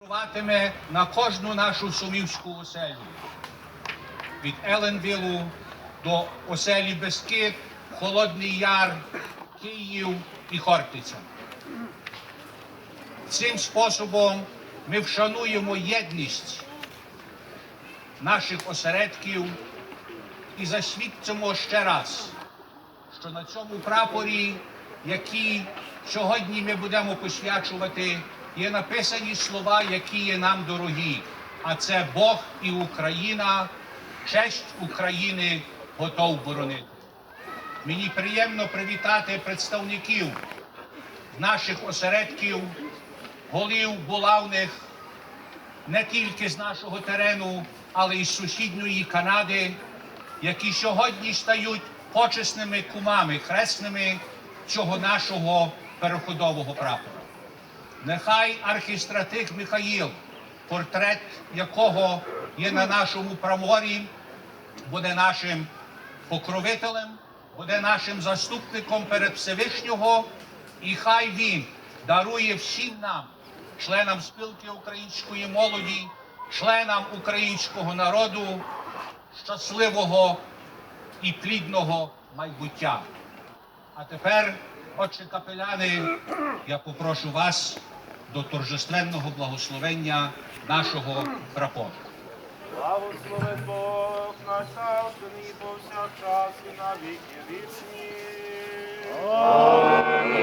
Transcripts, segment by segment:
Впливатиме на кожну нашу сумівську оселю. Від Еленвілу до оселі Бескид, Холодний Яр, Київ і Хортиця. Цим способом ми вшануємо єдність наших осередків і засвідчимо ще раз, що на цьому прапорі, який сьогодні ми будемо посвячувати, є написані слова, які є нам дорогі. А це Бог і Україна, честь України готов боронити. Мені приємно привітати представників наших осередків, голів булавних не тільки з нашого терену, але й з сусідньої Канади, які сьогодні стають почесними кумами, хресними цього нашого переходового прапора. Нехай архістратик Михаїл, портрет якого є на нашому праморі, буде нашим покровителем, буде нашим заступником перед Всевишнього, і хай він дарує всім нам, членам спілки української молоді, членам українського народу, щасливого і плідного майбуття. А тепер, отче капеляни, я попрошу вас до торжественного благословення нашого прапора. Благослови Бог наш завжди і повсякчас і на віки вічні. Амінь.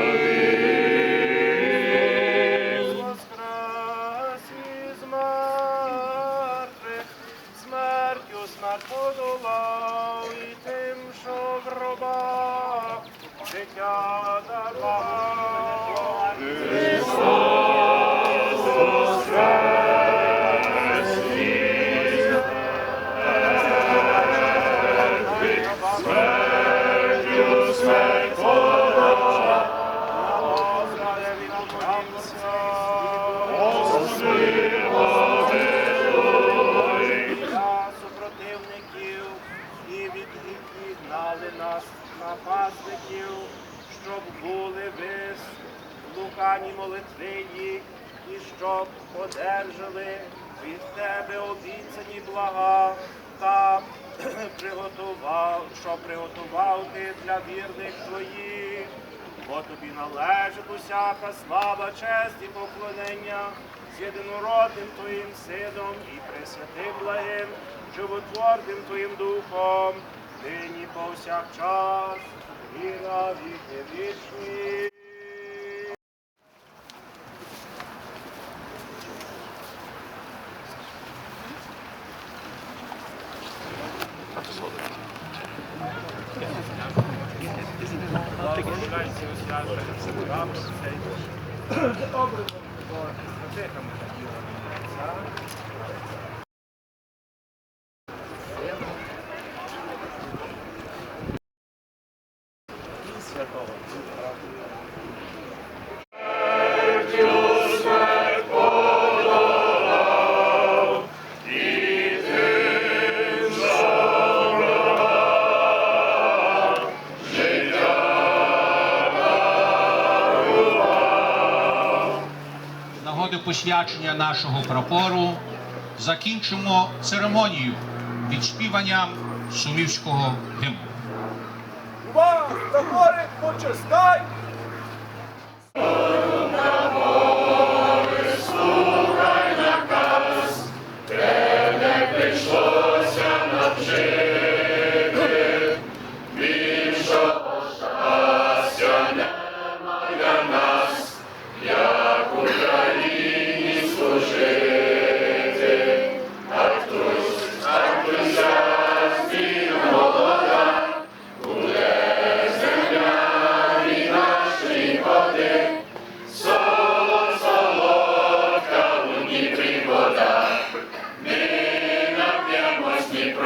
Воскрес із мертвих, смертю смерть подолав, і тим, що в гробах життя дарував. Супротивників і від відгнали нас напасників, щоб були молитви їх, і щоб одержали від тебе обіцяні блага та приготував, що приготував ти для вірних твоїх. Бо тобі належить усяка слава, честь і поклонення з єдинородним твоїм сином і пресвятим благим, животворним твоїм духом, нині повсякчас і на віки вічні. Благословляйся, освячуйся, посвячення нашого прапору закінчимо церемонію відспіванням сумівського гімну. Увага! Прапори почестай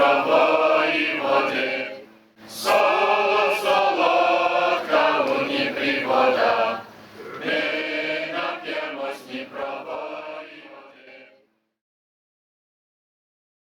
Shabbat.